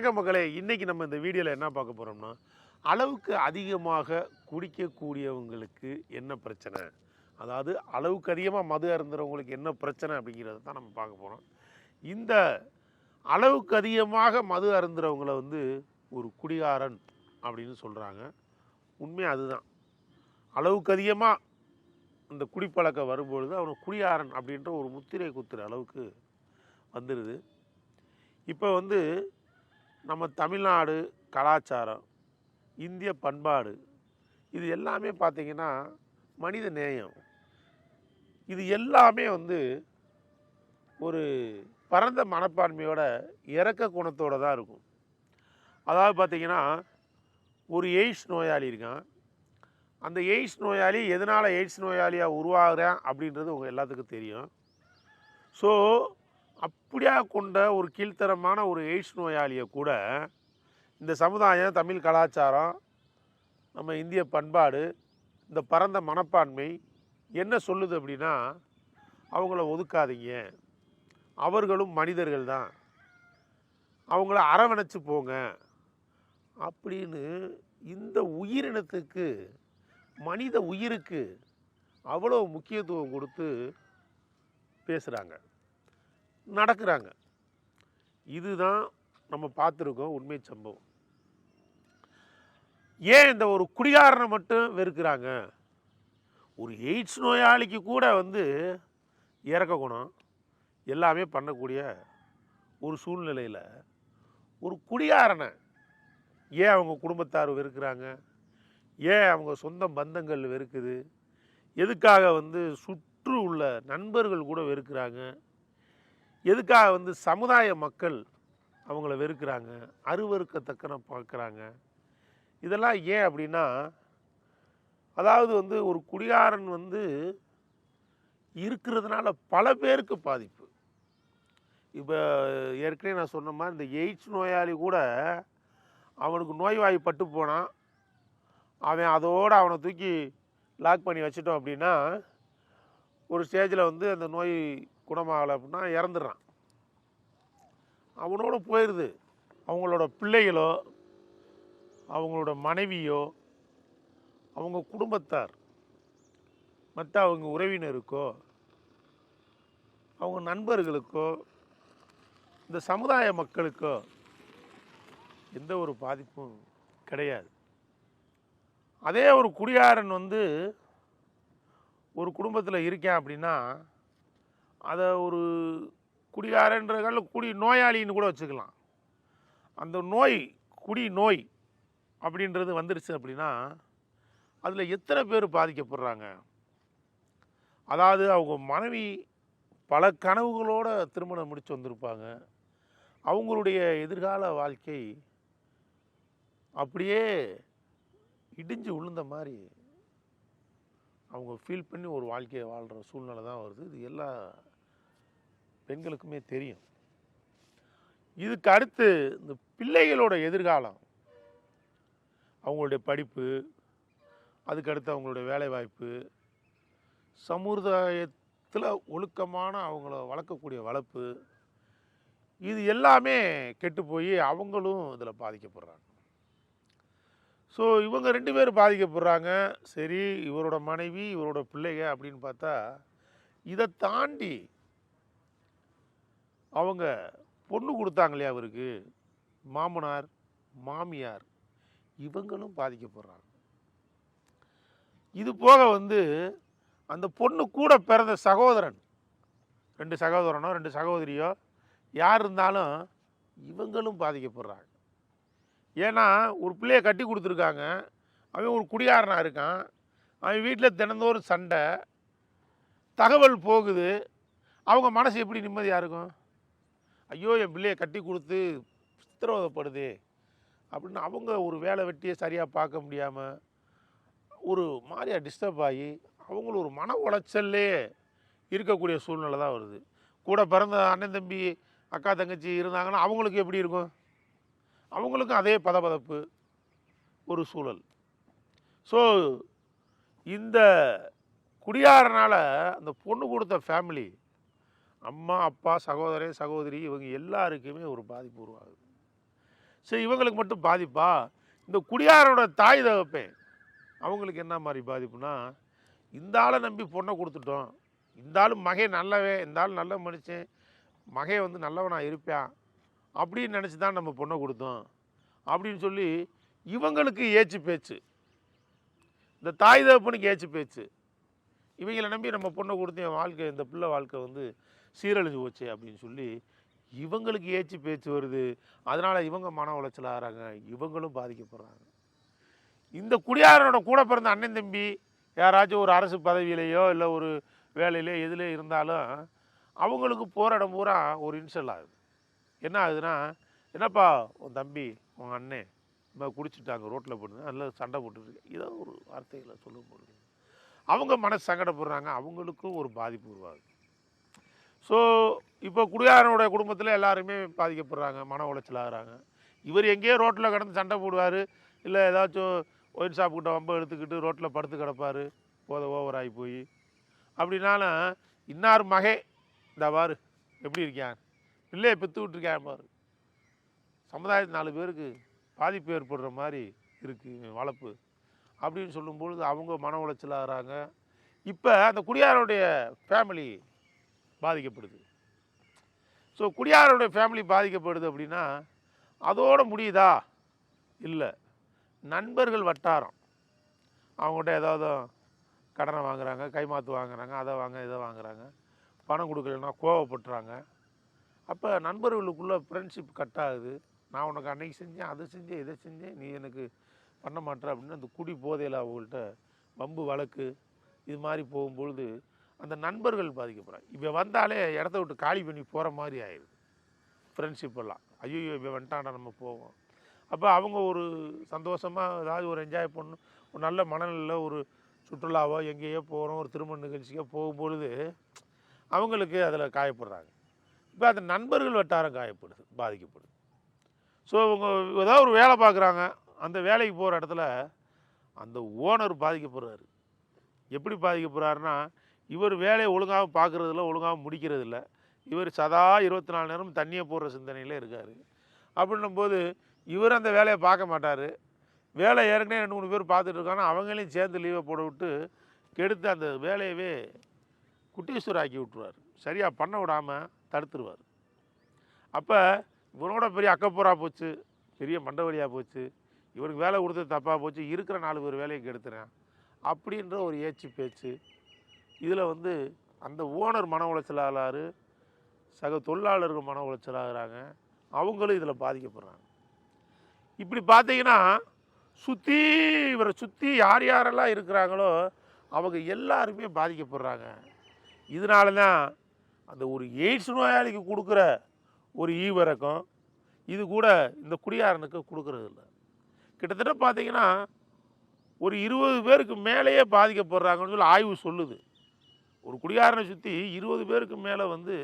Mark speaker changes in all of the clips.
Speaker 1: வணக்கம் மக்களே. இன்றைக்கி நம்ம இந்த வீடியோவில் என்ன பார்க்க போகிறோம்னா அளவுக்கு அதிகமாக குடிக்கக்கூடியவங்களுக்கு என்ன பிரச்சனை? அதாவது அளவுக்கு அதிகமாக மது அருந்துறவங்களுக்கு என்ன பிரச்சனை அப்படிங்கிறத தான் நம்ம பார்க்க போகிறோம் இந்த அளவுக்கு அதிகமாக மது அருந்துறவங்கள வந்து ஒரு குடிகாரன் அப்படின்னு சொல்கிறாங்க உண்மை அதுதான். அளவுக்கு அதிகமாக இந்த குடிப்பழக்கம் வரும்பொழுது அவன் குடியாரன் அப்படின்ற ஒரு முத்திரை குத்துற அளவுக்கு வந்துடுது இப்போ வந்து நம்ம தமிழ்நாடு கலாச்சாரம் இந்திய பண்பாடு இது எல்லாமே பார்த்திங்கன்னா மனித நேயம். இது எல்லாமே வந்து ஒரு பரந்த மனப்பான்மையோட இறக்க குணத்தோட தான் இருக்கும். அதாவது பார்த்திங்கன்னா ஒரு எய்ட்ஸ் நோயாளி இருக்கான். அந்த எய்ட்ஸ் நோயாளி எதனால் எய்ட்ஸ் நோயாளியாக உருவாகிறேன் அப்படின்றது உங்கள் எல்லாத்துக்கும் தெரியும். ஸோ இப்படியாக கொண்ட ஒரு கீழ்த்தரமான ஒரு எய்ட்ஸ் நோயாளியை கூட இந்த சமுதாயம் தமிழ் கலாச்சாரம் நம்ம இந்திய பண்பாடு இந்த பரந்த மனப்பான்மை என்ன சொல்லுது அப்படின்னா அவங்கள ஒதுக்காதீங்க. அவர்களும் மனிதர்கள் தான். அவங்கள அரவணைச்சு போங்க. அப்படின்னு இந்த உயிரினத்துக்கு மனித உயிருக்கு அவ்வளோ முக்கியத்துவம் கொடுத்து பேசுகிறாங்க நடக்கிறாங்க. இதுதான் நம்ம பார்த்துருக்கோம் உண்மை சம்பவம். ஏன் இந்த ஒரு குடிகாரனை மட்டும் வெறுக்கிறாங்க? ஒரு எய்ட்ஸ் நோயாளிக்கு கூட வந்து இறக்க குணம் எல்லாமே பண்ணக்கூடிய ஒரு சூழ்நிலையில் ஒரு குடிகாரனை ஏன் அவங்க குடும்பத்தார் வெறுக்கிறாங்க? ஏன் அவங்க சொந்த பந்தங்கள் வெறுக்குது? எதுக்காக வந்து சுற்று உள்ள நண்பர்கள் கூட வெறுக்கிறாங்க? எதுக்காக வந்து சமுதாய மக்கள் அவங்கள வெறுக்கிறாங்க? அருவறுக்கத்தக்கன பார்க்குறாங்க. இதெல்லாம் ஏன் அப்படின்னா அதாவது வந்து ஒரு குடிகாரன் வந்து இருக்கிறதுனால பல பேருக்கு பாதிப்பு. இப்போ ஏற்கனவே நான் சொன்ன மாதிரி இந்த எய்ட்ஸ் நோயாளி கூட அவனுக்கு நோய்வாய்ப்பட்டு போனான். அவன் அதோடு அவனை தூக்கி லாக் பண்ணி வச்சிட்டோம் அப்படின்னா ஒரு ஸ்டேஜில் வந்து அந்த நோய் குணமாகலை அப்படின்னா இறந்துடுறான். அவனோட போயிடுது. அவங்களோட பிள்ளைகளோ அவங்களோட மனைவியோ அவங்க குடும்பத்தார் மற்ற அவங்க உறவினருக்கோ அவங்க நண்பர்களுக்கோ இந்த சமுதாய மக்களுக்கோ எந்த ஒரு பாதிப்பும் கிடையாது. அதே ஒரு குடியாரன் வந்து ஒரு குடும்பத்தில் இருக்கேன் அப்படின்னா அதை ஒரு குடிகாரன்றதுனால குடி நோயாளின்னு கூட வச்சுக்கலாம். அந்த நோய் குடி நோய் அப்படின்றது வந்துருச்சு அப்படின்னா அதில் எத்தனை பேர் பாதிக்கப்படுறாங்க? அதாவது அவங்க மனைவி பல கனவுகளோட திருமணம் முடித்து வந்திருப்பாங்க. அவங்களுடைய எதிர்கால வாழ்க்கை அப்படியே இடிஞ்சு விழுந்த மாதிரி அவங்க ஃபீல் பண்ணி ஒரு வாழ்க்கையை வாழ்கிற சூழ்நிலை தான் வருது. இது எல்லா பெண்களுக்குமே தெரியும். இதுக்கு அடுத்து இந்த பிள்ளைகளோட எதிர்காலம் அவங்களுடைய படிப்பு அதுக்கடுத்து அவங்களுடைய வேலைவாய்ப்பு சமுதாயத்தில் ஒழுக்கமான அவங்கள வளர்க்கக்கூடிய வளர்ப்பு இது எல்லாமே கெட்டு போய் அவங்களும் இதில் பாதிக்கப்படுறாங்க. ஸோ இவங்க ரெண்டு பேரும் பாதிக்கப்படுறாங்க. சரி இவரோட மனைவி இவரோட பிள்ளைங்க அப்படின்னு பார்த்தா இதை தாண்டி அவங்க பொண்ணு கொடுத்தாங்க இல்லையா அவருக்கு. மாமனார் மாமியார் இவங்களும் பாதிக்கப்படுறாங்க. இது போக வந்து அந்த பொண்ணு கூட பிறந்த சகோதரன் ரெண்டு சகோதரனோ ரெண்டு சகோதரியோ யார் இருந்தாலும் இவங்களும் பாதிக்கப்படுறாங்க. ஏன்னா ஒரு பிள்ளையை கட்டி கொடுத்துருக்காங்க. அவன் ஒரு குடியாரனாக இருக்கான். அவன் வீட்டில் தினந்தோறும் சண்டை. தகவல் போகுது. அவங்க மனசு எப்படி நிம்மதியாக இருக்கும்? ஐயோ என் பிள்ளையை கட்டி கொடுத்து சித்திரவதைப்படுதே. அப்படின்னு அவங்க ஒரு வேலை வெட்டியை சரியாக பார்க்க முடியாமல் ஒரு மாதிரியாக டிஸ்டர்ப் ஆகி அவங்களும் ஒரு மன உளைச்சல்லே இருக்கக்கூடிய சூழ்நிலை தான் வருது. கூட பிறந்த அண்ணன் தம்பி அக்கா தங்கச்சி இருந்தாங்கன்னா அவங்களுக்கு எப்படி இருக்கும்? அவங்களுக்கும் அதே பதபதப்பு ஒரு சூழல். ஸோ இந்த குடியாரனால் அந்த பொண்ணு கொடுத்த ஃபேமிலி அம்மா அப்பா சகோதரன் சகோதரி இவங்க எல்லாருக்குமே ஒரு பாதிப்பு உருவாகுது. சரி இவங்களுக்கு மட்டும் பாதிப்பா? இந்த குடியாரோட தாய் தகப்பேன் அவங்களுக்கு என்ன மாதிரி பாதிப்புனா இந்த ஆளை நம்பி பொண்ணை கொடுத்துட்டோம். இந்த ஆள் மகை நல்லவே இந்த ஆள் நல்ல மனுஷன் மகை வந்து நல்லவனாக இருப்பான் அப்படின்னு நினச்சி தான் நம்ம பொண்ணை கொடுத்தோம். அப்படின்னு சொல்லி இவங்களுக்கு ஏச்சு பேச்சு. இந்த தாய் தகப்பனுக்கு ஏச்சு பேச்சு. இவங்களை நம்பி நம்ம பொண்ணை கொடுத்து என் வாழ்க்கை இந்த பிள்ளை வாழ்க்கை வந்து சீரழிஞ்சு போச்சு அப்படின்னு சொல்லி இவங்களுக்கு ஏச்சு பேச்சு வருது. அதனால் இவங்க மன உளைச்சல் ஆகிறாங்க. இவங்களும் பாதிக்கப்படுறாங்க. இந்த குடியாரனோட கூட பிறந்த அண்ணன் தம்பி யாராச்சும் ஒரு அரசு பதவியிலையோ இல்லை ஒரு வேலையிலையோ எதுலேயோ இருந்தாலும் அவங்களுக்கு போராடம் பூரா ஒரு இன்சல் ஆகுது. என்ன ஆகுதுன்னா என்னப்பா உன் தம்பி உன் அண்ணன் இந்த குடிச்சிட்டாங்க ரோட்டில் போட்டு நல்ல சண்டை போட்டுருக்கு இதை ஒரு வார்த்தைகளை சொல்லும்போது. அவங்க மனசு சங்கடப்படுறாங்க. அவங்களுக்கும் ஒரு பாதிப்பு உருவாகுது. ஸோ இப்போ குடியாரனுடைய குடும்பத்தில் எல்லாருமே பாதிக்கப்படுறாங்க மன உளைச்சல் ஆகிறாங்க இவர் எங்கேயோ ரோட்டில் கிடந்து சண்டை போடுவார் இல்லை ஏதாச்சும் ஒயின் ஷாப்புக்கிட்ட வம்பை எடுத்துக்கிட்டு ரோட்டில் படுத்து கிடப்பார் போத ஓவர் ஆகி போய். அப்படின்னாலும் இன்னார் மகே இந்த பாரு எப்படி இருக்கான் பிள்ளையை பெற்று விட்டுருக்கேன் பாரு. சமுதாயத்து நாலு பேருக்கு பாதிப்பு ஏற்படுற மாதிரி இருக்குது வளர்ப்பு அப்படின்னு சொல்லும்பொழுது அவங்க மன உளைச்சல் ஆகிறாங்க இப்போ அந்த குடியாரோடைய ஃபேமிலி பாதிக்கப்படுது. ஸோ குடியாரோடைய ஃபேமிலி பாதிக்கப்படுது அப்படின்னா அதோட முடியுதா? இல்லை. நண்பர்கள் வட்டாரம். அவங்ககிட்ட ஏதாவது கடனை வாங்குகிறாங்க கைமாத்து வாங்குறாங்க அதை வாங்க இதை வாங்குறாங்க. பணம் கொடுக்கலன்னா கோவப்படுறாங்க. அப்போ நண்பர்களுக்குள்ளே ஃப்ரெண்ட்ஷிப் கட் ஆகுது. நான் உனக்கு அன்றைக்கி செஞ்சேன் அதை செஞ்சேன் இதை செஞ்சேன் நீ எனக்கு பண்ண மாட்டேற அப்படின்னு அந்த குடி போதையில் அவங்கள்ட்ட வம்பு வழக்கு இது மாதிரி போகும்பொழுது அந்த நண்பர்கள் பாதிக்கப்படுறாங்க. இப்போ வந்தாலே இடத்த விட்டு காலி பண்ணி போகிற மாதிரி ஆயிடுது ஃப்ரெண்ட்ஷிப்பெல்லாம் ஐயோ இப்போ வந்துட்டாண்டா நம்ம போவோம். அப்போ அவங்க ஒரு சந்தோஷமாக ஏதாவது ஒரு என்ஜாய் பண்ணணும் ஒரு நல்ல மனநிலையில் ஒரு சுற்றுலாவோ எங்கேயோ போகிறோம் ஒரு திருமண நிகழ்ச்சிக்கோ போகும்பொழுது அவங்களுக்கு அதில் காயப்படுறாங்க. இப்போ அந்த நண்பர்கள் வட்டாரம் காயப்படுது பாதிக்கப்படுது. ஸோ இவங்க ஏதாவது ஒரு வேலை பார்க்குறாங்க அந்த வேலைக்கு போகிற இடத்துல அந்த ஓனர் பாதிக்கப்படுறாரு. எப்படி பாதிக்கப்படுறாருன்னா இவர் வேலையை ஒழுங்காக பார்க்குறதில்ல ஒழுங்காக முடிக்கிறதில்ல. இவர் சதா இருபத்தி நாலு நேரம் தண்ணியை போடுற சிந்தனையில் இருக்கார். அப்படின்னும்போது இவர் அந்த வேலையை பார்க்க மாட்டார். வேலை ஏற்கனவே ரெண்டு மூணு பேர் பார்த்துட்டு இருக்காங்க. அவங்களையும் சேர்ந்து லீவை போட விட்டு கெடுத்து அந்த வேலையவே குட்டீஸ்வர் ஆக்கி விட்டுருவார். சரியாக பண்ண விடாமல் தடுத்துருவார். அப்போ இவனோட பெரிய அக்கப்பூரா போச்சு பெரிய மண்டவழியாக போச்சு. இவனுக்கு வேலை கொடுத்தது தப்பாக போச்சு. இருக்கிற நாலு பேர் வேலையை கெடுத்துறேன் அப்படின்ற ஒரு ஏச்சு பேச்சு இதில் வந்து அந்த ஓனர் மன உளைச்சல் ஆகிறாரு சக தொழிலாளர்கள் மன உளைச்சல் ஆகிறாங்க அவங்களும் இதில் பாதிக்கப்படுறாங்க. இப்படி பார்த்தீங்கன்னா சுற்றி இவரை சுற்றி யார் யாரெல்லாம் இருக்கிறாங்களோ அவங்க எல்லாருமே பாதிக்கப்படுறாங்க. இதனால தான் அந்த ஒரு எய்ட்ஸ் நோயாளிக்கு கொடுக்குற ஒரு ஈவிரக்கம் இது கூட இந்த குடியாரனுக்கு கொடுக்கறது இல்லை கிட்டத்தட்ட பார்த்தீங்கன்னா ஒரு இருபது பேருக்கு மேலேயே பாதிக்கப்படுறாங்கன்னு சொல்லி ஆய்வு சொல்லுது. ஒரு குடியாரனை சுற்றி இருபது பேருக்கு மேலே வந்து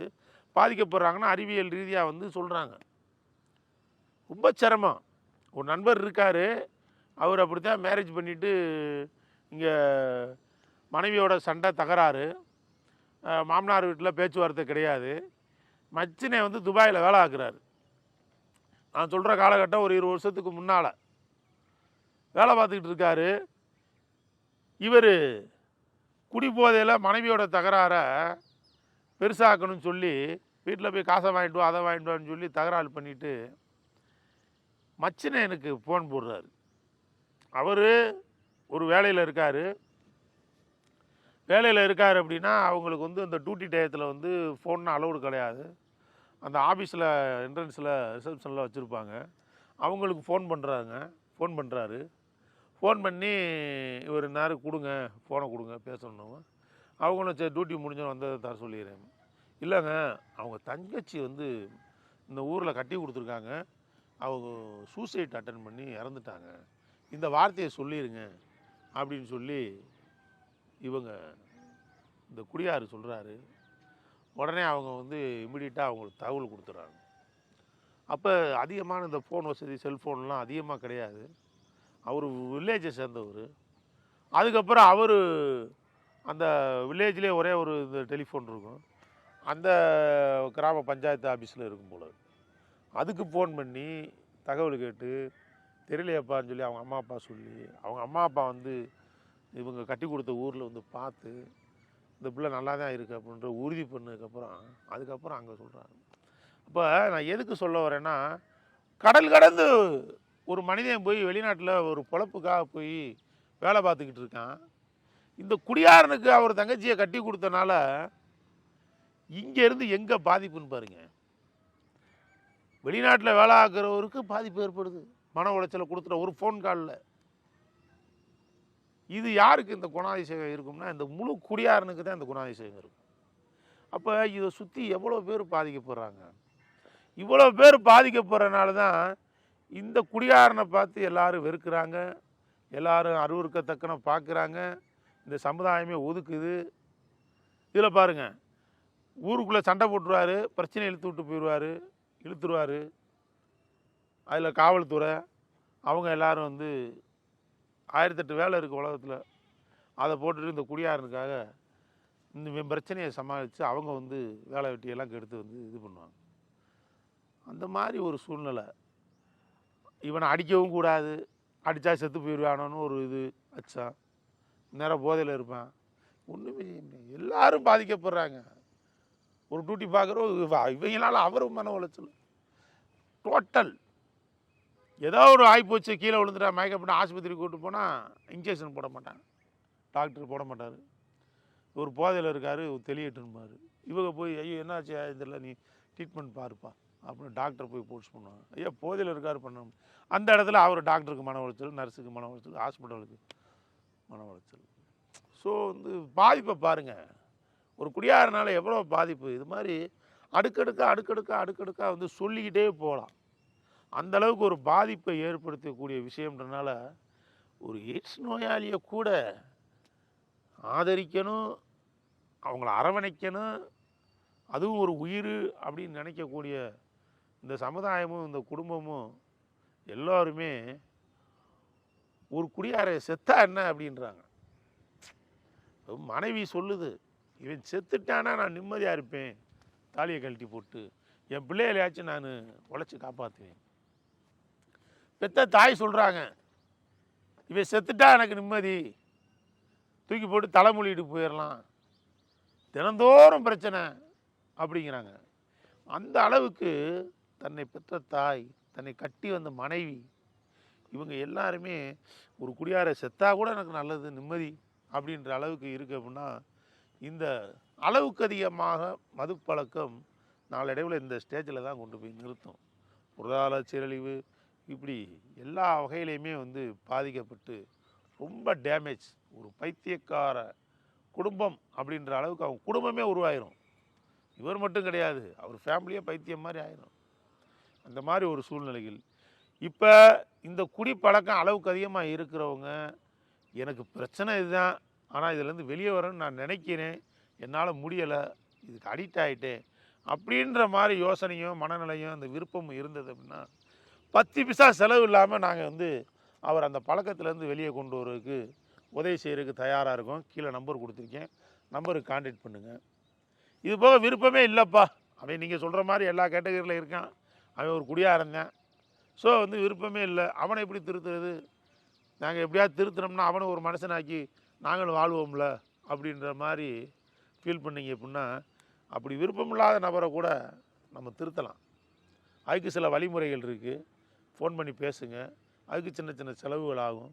Speaker 1: பாதிக்கப்படுறாங்கன்னா அறிவியல் ரீதியாக வந்து சொல்கிறாங்க ரொம்ப சிரமம். ஒரு நண்பர் இருக்கார். அவர் அப்படித்தான் மேரேஜ் பண்ணிவிட்டு இங்கே மனைவியோட சண்டை தகராறு. மாமனார் வீட்டில் பேச்சுவார்த்தை கிடையாது. மச்சினை வந்து துபாயில் வேலை ஆக்குறாரு. நான் சொல்கிற காலகட்டம் ஒரு இருபது வருஷத்துக்கு முன்னால். வேலை பார்த்துக்கிட்டு இருக்காரு. இவர் குடிபோதையில் மனைவியோட தகராறை பெருசாக்கணும்னு சொல்லி வீட்டில் போய் காசை வாங்கிட்டு வா அதை வாங்கிட்டு வான்னு சொல்லி தகராறு பண்ணிவிட்டு மச்சினை எனக்கு ஃபோன் போடுறாரு. அவர் ஒரு வேலையில் இருக்கார். வேலையில் இருக்கார் அப்படின்னா அவங்களுக்கு வந்து அந்த டியூட்டி டயத்தில் வந்து ஃபோன் அலௌடு கிடையாது. அந்த ஆஃபீஸில் என்ட்ரன்ஸில் ரிசப்ஷனில் வச்சுருப்பாங்க. அவங்களுக்கு ஃபோன் பண்ணுறாங்க ஃபோன் பண்ணுறாரு ஃபோன் பண்ணி இவர் நேரம் கொடுங்க ஃபோனை கொடுங்க பேசணும் அவங்களும் சரி டியூட்டி முடிஞ்சோன்னு வந்ததை தர சொல்லிடுறேன். இல்லைங்க அவங்க தங்கச்சி வந்து இந்த ஊரில் கட்டி கொடுத்துருக்காங்க. அவங்க சூசைட் அட்டன் பண்ணி இறந்துட்டாங்க. இந்த வார்த்தையை சொல்லிடுங்க அப்படின்னு சொல்லி இவங்க இந்த குடியார் சொல்கிறாரு உடனே அவங்க வந்து இமிடியட்டாக அவங்களுக்கு தகவல் கொடுத்துட்றாங்க. அப்போ அதிகமான இந்த ஃபோன் வசதி செல்ஃபோன்லாம் அதிகமாக கிடையாது. அவர் வில்லேஜை சேர்ந்தவர். அதுக்கப்புறம் அவர் அந்த வில்லேஜ்லேயே ஒரே ஒரு இந்த டெலிஃபோன் இருக்கும். அந்த கிராம பஞ்சாயத்து ஆஃபீஸில் இருக்கும் போல அதுக்கு ஃபோன் பண்ணி தகவல் கேட்டு தெரியலையப்பான்னு சொல்லி அவங்க அம்மா அப்பா சொல்லி அவங்க அம்மா அப்பா வந்து இவங்க கட்டி கொடுத்த ஊரில் வந்து பார்த்து இந்த பிள்ளை நல்லா தான் இருக்குது அப்படின்ற உறுதி பண்ணதுக்கப்புறம் அதுக்கப்புறம் அங்கே சொல்கிறாங்க அப்போ நான் எதுக்கு சொல்ல வரேன்னா கடல் கடந்து ஒரு மனிதன் போய் வெளிநாட்டில் ஒரு பொழப்புக்காக போய் வேலை பார்த்துக்கிட்டு இருக்கான். இந்த குடியாரனுக்கு அவர் தங்கச்சியை கட்டி கொடுத்தனால இங்கேருந்து எங்கே பாதிப்புன்னு பாருங்கள் வெளிநாட்டில் வேலை ஆக்குறவருக்கு பாதிப்பு ஏற்படுது. மன உளைச்சலை கொடுத்துட்ட ஒரு ஃபோன் காலில் இது யாருக்கு இந்த குணாதிசயம் இருக்கும்னா இந்த முழு குடியாரனுக்கு தான் இந்த குணாதிசயம் இருக்கும். அப்போ இதை சுற்றி எவ்வளோ பேர் பாதிக்கப்படுறாங்க? இவ்வளோ பேர் பாதிக்கப்படுறனால தான் இந்த குடியாரனை பார்த்து எல்லாரும் வெறுக்கிறாங்க. எல்லாரும் அருவருக்கத்தக்கன பார்க்குறாங்க. இந்த சமுதாயமே ஒதுக்குது. இதில் பாருங்கள் ஊருக்குள்ளே சண்டை போட்டுருவாரு பிரச்சனை இழுத்து விட்டு போயிடுவார் இழுத்துருவார். அதில் காவல்துறை அவங்க எல்லோரும் வந்து ஆயிரத்தெட்டு வேலை இருக்குது உலகத்தில். அதை போட்டுட்டு இந்த குடியாரனுக்காக இந்த பிரச்சனையை சமாளித்து அவங்க வந்து வேலை வெட்டியெல்லாம் கெடுத்து வந்து இது பண்ணுவாங்க. அந்த மாதிரி ஒரு சூழ்நிலை. இவனை அடிக்கவும் கூடாது. அடித்தா செத்து போயிடுவானோன்னு ஒரு இது வச்சான். நேரம் போதையில் இருப்பான். ஒன்றுமே எல்லாரும் பாதிக்கப்படுறாங்க. ஒரு டியூட்டி பார்க்குறோம். இவங்களால அவரும் மன உளைச்சல். டோட்டல் ஏதோ ஒரு ஆகிப்போச்சு கீழே விழுந்துட்டா மயக்கப்பட்டு ஆஸ்பத்திரிக்கு கூட்டு போனால் இன்ஜெக்ஷன் போட மாட்டாங்க. டாக்டர் போட மாட்டார். ஒரு போதையில் இருக்காரு தெளியட்டுன்பார் இவங்க போய் ஐயோ என்னாச்சு? இதில் நீ ட்ரீட்மெண்ட் பாருப்பா. அப்படின்னு டாக்டர் போய் போட்ஸ் பண்ணுவாங்க. ஐயா போதையில் இருக்கார் பண்ணணும் அந்த இடத்துல அவர் டாக்டருக்கு மன உளைச்சல் நர்ஸுக்கு மன உளைச்சல் ஹாஸ்பிட்டலுக்கு மன உளைச்சல். ஸோ வந்து பாதிப்பை பாருங்கள் ஒரு குடியாரனால எவ்வளோ பாதிப்பு? இது மாதிரி அடுக்கடுக்கா அடுக்கடுக்கா அடுக்கடுக்காக வந்து சொல்லிக்கிட்டே போகலாம். அந்த அளவுக்கு ஒரு பாதிப்பை ஏற்படுத்தக்கூடிய விஷயம்ன்றனால ஒரு எய்ட்ஸ் நோயாளியை கூட ஆதரிக்கணும் அவங்கள அரவணைக்கணும் அதுவும் ஒரு உயிர் அப்படின்னு நினைக்கக்கூடிய இந்த சமுதாயமும் இந்த குடும்பமும் எல்லோருமே ஒரு குடியார செத்தா என்ன அப்படின்றாங்க. மனைவி சொல்லுது இவன் செத்துட்டானா நான் நிம்மதியாக இருப்பேன். தாலியை கழட்டி போட்டு என் பிள்ளைகளையாச்சும் நான் உழைச்சி காப்பாற்றுவேன் பெத்த தாய் சொல்கிறாங்க இவன் செத்துட்டா எனக்கு நிம்மதி. தூக்கி போட்டு தலைமொழிட்டு போயிடலாம் தினந்தோறும் பிரச்சனை. அப்படிங்கிறாங்க. அந்த அளவுக்கு தன்னை பெற்ற தாய் தன்னை கட்டி வந்த மனைவி இவங்க எல்லாருமே ஒரு குடியார செத்தா கூட எனக்கு நல்லது நிம்மதி அப்படின்ற அளவுக்கு இருக்குது அப்படின்னா இந்த அளவுக்கு அதிகமாக மதுப்பழக்கம் நாளடைவில் இந்த ஸ்டேஜில் தான் கொண்டு போய் நிறுத்தும். பொருளாதார சீரழிவு இப்படி எல்லா வகையிலையுமே வந்து பாதிக்கப்பட்டு ரொம்ப டேமேஜ் ஒரு பைத்தியக்கார குடும்பம் அப்படின்ற அளவுக்கு அவங்க குடும்பமே உருவாயிரும். இவர் மட்டும் கிடையாது அவர் ஃபேமிலியே பைத்தியம் மாதிரி ஆயிரும். அந்த மாதிரி ஒரு சூழ்நிலையில். இப்போ இந்த குடிப்பழக்கம் அளவுக்கு அதிகமாக இருக்கிறவங்க எனக்கு பிரச்சனை இதுதான். ஆனால் இதுலேருந்து வெளியே வரணும்னு நான் நினைக்கிறேன். என்னால் முடியலை. இதுக்கு அடிக்ட் ஆகிட்டேன் அப்படின்ற மாதிரி யோசனையும் மனநிலையும் அந்த விருப்பமும் இருந்தது அப்படின்னா பத்து பிசா செலவு இல்லாமல் நாங்கள் வந்து அவர் அந்த பழக்கத்துலேருந்து வெளியே கொண்டு வரதுக்கு உதவி செய்கிறதுக்கு தயாராக இருக்கோம். கீழே நம்பர் கொடுத்துருக்கேன். நம்பருக்கு காண்டாக்ட் பண்ணுங்கள் இது போக விருப்பமே இல்லைப்பா. அவன் நீங்கள் சொல்கிற மாதிரி எல்லா கேட்டகரியில் இருக்கான். அவன் ஒரு குடியாக ஸோ வந்து விருப்பமே இல்லை. அவனை எப்படி திருத்துறது? நாங்கள் எப்படியாவது திருத்தினோம்னா அவனை ஒரு மனுஷனாக்கி நாங்களும் வாழ்வோம்ல அப்படின்ற மாதிரி ஃபீல் பண்ணிங்க அப்படின்னா அப்படி விருப்பமில்லாத நபரை கூட நம்ம திருத்தலாம். அதுக்கு சில வழிமுறைகள் இருக்குது ஃபோன் பண்ணி பேசுங்க. அதுக்கு சின்ன சின்ன செலவுகள் ஆகும்.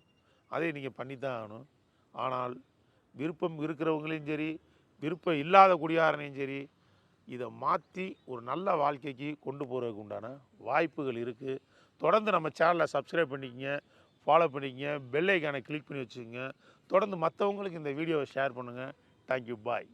Speaker 1: அதை நீங்கள் பண்ணித்தான் ஆகணும். ஆனால் விருப்பம் இருக்கிறவங்களையும் சரி விருப்பம் இல்லாத குடியாரனையும் சரி இதை மாற்றி ஒரு நல்ல வாழ்க்கைக்கு கொண்டு போகிறதுக்கு உண்டான வாய்ப்புகள் இருக்குது தொடர்ந்து நம்ம சேனலை சப்ஸ்கிரைப் பண்ணிக்கங்க ஃபாலோ பண்ணிக்கங்க பெல்லைக்கானை கிளிக் பண்ணி வச்சுக்கோங்க. தொடர்ந்து மற்றவங்களுக்கு இந்த வீடியோவை ஷேர் பண்ணுங்கள் தேங்க்யூ பாய்